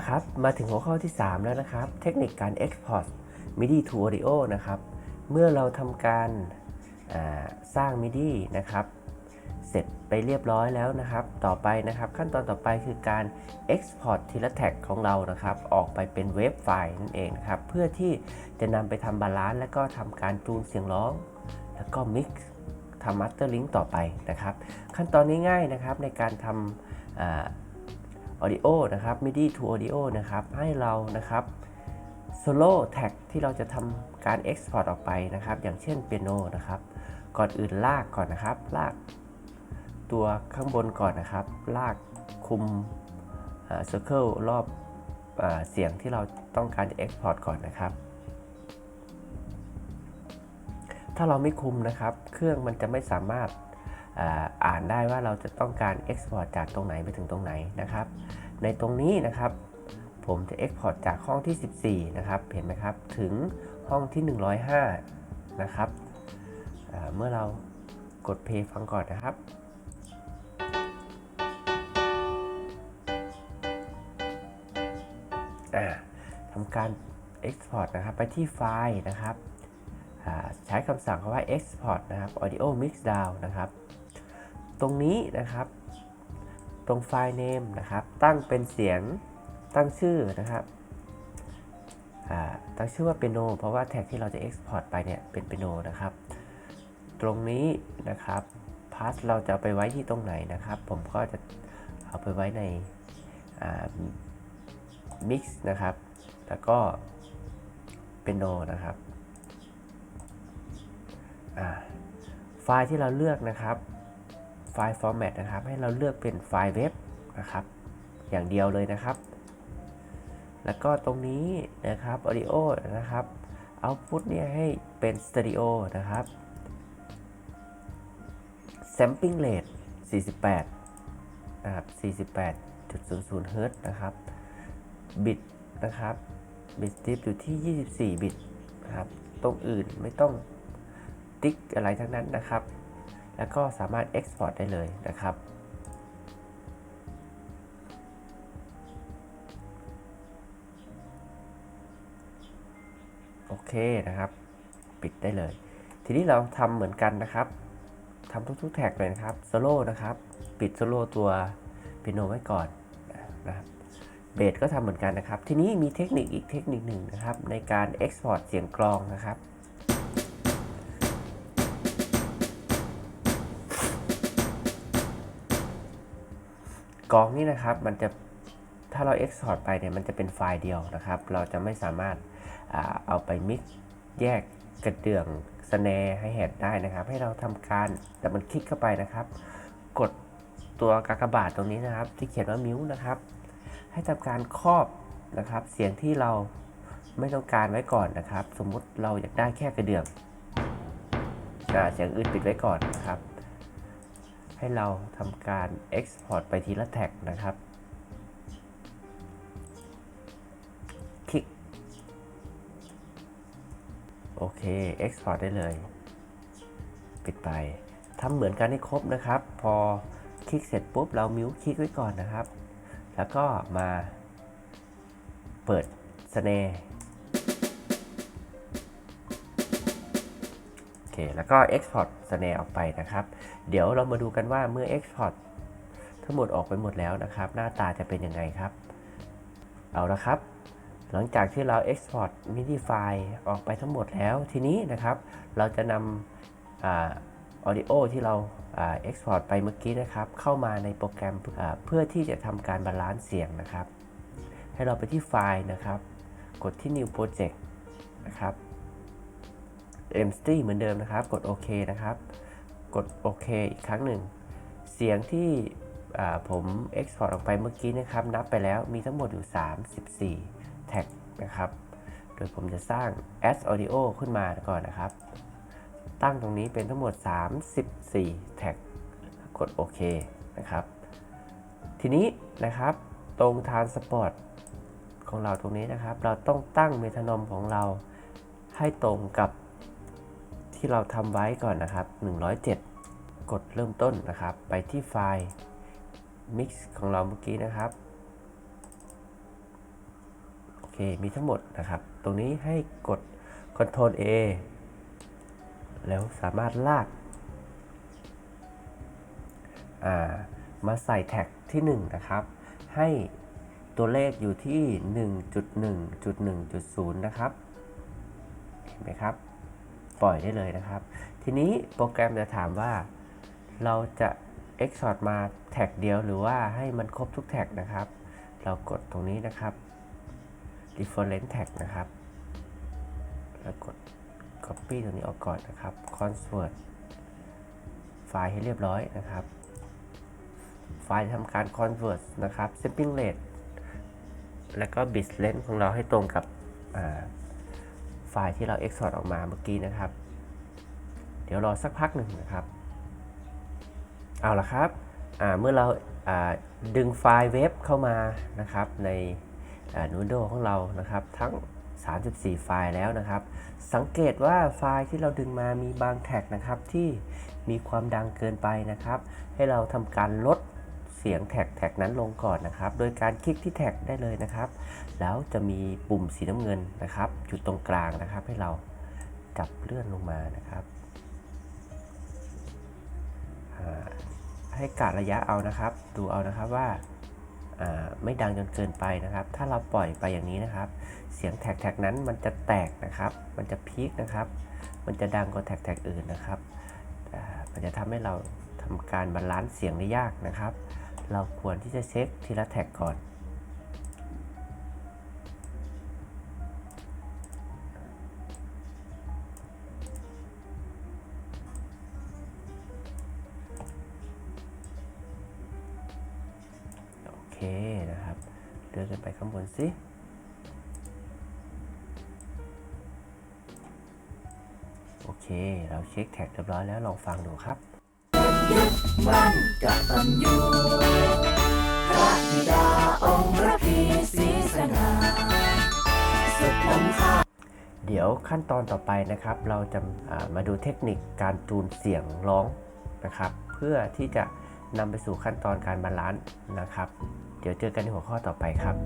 ละครับ มาถึงหัวข้อที่ 3 แล้วนะครับ เทคนิคการ Export MIDI to Audio นะครับ เมื่อเราทำการสร้าง MIDI นะครับ เสร็จไปเรียบร้อยแล้วนะครับ ต่อไปนะครับ ขั้นตอนต่อไปคือการ Export ทีละแท็กของเรานะครับ ออกไปเป็นเวฟไฟล์นั่นเองนะครับ เพื่อที่จะนำไปทำบาลานซ์และก็ทำการจูนเสียงร้อง แล้วก็มิกซ์ทำมาสเตอร์ลิงต่อไปนะครับ ขั้นตอนง่ายๆนะครับในการทำ audio นะครับ MIDI to audio นะครับ ให้เรานะครับ solo tag ที่เราจะทำการ export ออกไปนะครับ อย่างเช่นเปียโนนะครับ ก่อนอื่นลากก่อนนะครับ ลากตัวข้างบนก่อนนะครับ ลากคุม circle รอบอเสียงที่เราต้องการจะ export ก่อนนะครับถ้าเราไม่คุมนะครับ เครื่องมันจะไม่สามารถ อ่านได้ว่าเราจะต้องการ Export จากตรงไหนไปถึงตรงไหนนะครับ ในตรงนี้นะครับ ผมจะ Export จากห้องที่ 14 นะครับ เห็นไหมครับ ถึงห้องที่ 105 นะครับ เมื่อเรากด Play ฟังก่อนนะครับทำการ Export นะครับ ไปที่ไฟล์นะครับใช้คำสั่งคำว่า Export นะครับ Audio Mix Down นะครับ ตรงนี้นะครับ ตรงไฟล์ name นะครับ ตั้งเป็นเสียงตั้งชื่อนะครับตั้งชื่อว่า piano เพราะว่าแท็กที่เราจะ export ไปเนี่ยเป็น piano นะครับ ตรงนี้นะครับพาสเราจะไปไว้ที่ตรงไหนนะครับ ผมก็จะเอาไปไว้ในอ่า mix นะครับ แล้วก็ piano นะครับไฟล์ที่เราเลือกนะครับ ไฟล์ format นะครับ ให้เราเลือกเป็นไฟล์เว็บนะครับ อย่างเดียวเลยนะครับ แล้วก็ตรงนี้นะครับ audio นะครับ output เนี่ยให้เป็น stereo นะครับ sampling rate 48 นะครับ 48.00 Hz นะครับ บิตนะครับ บิต strip อยู่ที่ 24 บิตนะครับ ตรงอื่นไม่ต้องติ๊กอะไรทั้งนั้นนะครับ แล้วก็สามารถ Export ได้เลยนะครับ โอเคนะครับ ปิดได้เลย ทีนี้เราทำเหมือนกันนะครับทำทุกๆแท็กเลยนะครับโซโล่นะครับ ปิดโซโล่ตัวปิโนไว้ก่อนนะครับเบสก็ทำเหมือนกันนะครับ ทีนี้มีเทคนิคอีกเทคนิคหนึ่งนะครับ ในการ Export เสียงกลองนะครับ กองนี้นะครับมันจะถ้าเรา Export ไปเนี่ยมันจะเป็นไฟล์เดียวนะครับ เราจะไม่สามารถเอาไปมิกแยกกระเดื่องสแนร์ให้แฮดได้นะครับ ให้เราทำการแต่มันคลิกเข้าไปนะครับ กดตัวกากบาทตรงนี้นะครับ ที่เขียนว่ามิวนะครับ ให้ทำการครอบนะครับ เสียงที่เราไม่ต้องการไว้ก่อนนะครับ สมมุติเราอยากได้แค่กระเดื่องเสียงอื่นปิดไว้ก่อนนะครับ ให้เราทำการ Export ไปทีละแท็กนะครับ คลิก โอเค Export ได้เลย ปิดไปทำเหมือนกันให้ครบนะครับ พอคลิกเสร็จปุ๊บ เรามิวคลิกไว้ก่อนนะครับ แล้วก็มาเปิดสเน แล้วก็ Export สเนออกไปนะครับ เดี๋ยวเรามาดูกันว่าเมื่อ Export ทั้งหมดออกไปหมดแล้วนะครับ หน้าตาจะเป็นยังไงครับ เอาละครับ หลังจากที่เรา Export MIDI ไฟล์ออกไปทั้งหมดแล้ว ทีนี้นะครับ เราจะนำอ่า Audio ที่เราเอ่า Export ไปเมื่อกี้นะครับ เข้ามาในโปรแกรมเพื่อที่จะทำการบาลานซ์เสียงนะครับ ให้เราไปที่ไฟล์นะครับ กดที่ New Project นะครับ M3 เหมือนเดิมนะครับ กดโอเคนะครับ กดโอเคอีกครั้งหนึ่ง เสียงที่ผม Export ออกไปเมื่อกี้นะครับ นับไปแล้วมีทั้งหมดอยู่ 34 แท็กนะครับ โดยผมจะสร้าง Add Audio ขึ้นมาก่อนนะครับ ตั้งตรงนี้เป็นทั้งหมด 34 แท็ก กดโอเคนะครับ ทีนี้นะครับตรง Transport ของเราตรงนี้นะครับ เราต้องตั้งเมทานอมของเราให้ตรงกับ ที่เราทำไว้ก่อนนะครับ 107 กดเริ่มต้นนะครับ ไปที่ไฟล์ Mix ของเราเมื่อกี้นะครับ โอเค มีทั้งหมดนะครับ ตรงนี้ให้กด Ctrl A แล้วสามารถลากามาใส่แท็กที่ 1 นะครับ ให้ตัวเลขอยู่ที่ 1.1.1.0 นะครับ เห็นไหมครับ ปล่อยได้เลยนะครับ ทีนี้โปรแกรมจะถามว่า เราจะ Export มาแท็กเดียวหรือว่าให้มันครบทุกแท็กนะครับ เรากดตรงนี้นะครับ different tag นะครับ แล้วกด copy ตรงนี้ออกก่อนนะครับ convert ไฟล์ให้เรียบร้อยนะครับ ไฟล์ทำการ convert นะครับ sampling rate แล้วก็ bit length ของเราให้ตรงกับอ่า ไฟล์ที่เรา export ออกมาเมื่อกี้นะครับ เดี๋ยวรอสักพักหนึ่งนะครับ เอาละครับเมื่อเราอ่าดึงไฟล์เว็บเข้ามานะครับในนูโดของเรานะครับทั้ง 34 ไฟล์แล้วนะครับ สังเกตว่าไฟล์ที่เราดึงมามีบางแท็กนะครับที่มีความดังเกินไปนะครับ ให้เราทำการลด เสียงแท็กแท็กนั้นลงก่อนนะครับ โดยการคลิกที่แท็กได้เลยนะครับ แล้วจะมีปุ่มสีน้ำเงินนะครับอยู่ตรงกลางนะครับ ให้เราจับเลื่อนลงมานะครับให้กะระยะเอานะครับ ดูเอานะครับว่าไม่ดังจนเกินไปนะครับ ถ้าเราปล่อยไปอย่างนี้นะครับ เสียงแท็กแท็กนั้นมันจะแตกนะครับ มันจะพีคนะครับ มันจะดังกว่าแท็กแท็กอื่นนะครับมันจะทำให้เราทำการบาลานซ์เสียงได้ยากนะครับ เราควรที่จะเช็คทีละแท็กก่อน โอเคนะครับเดินกันไปข้างบนสิโอเค เราเช็คแท็กเรียบร้อยแล้วลองฟังดูครับ มันกตัญญูพระบิดาองค์พระพีศรีสง่าสุดล้ำค่าเดี๋ยวขั้นตอนต่อไปนะครับ เราจะามาดูเทคนิคการจูนเสียงร้องนะครับ เพื่อที่จะนำไปสู่ขั้นตอนการบาลานซ์นะครับ เดี๋ยวเจอกันในหัวข้อต่อไปครับ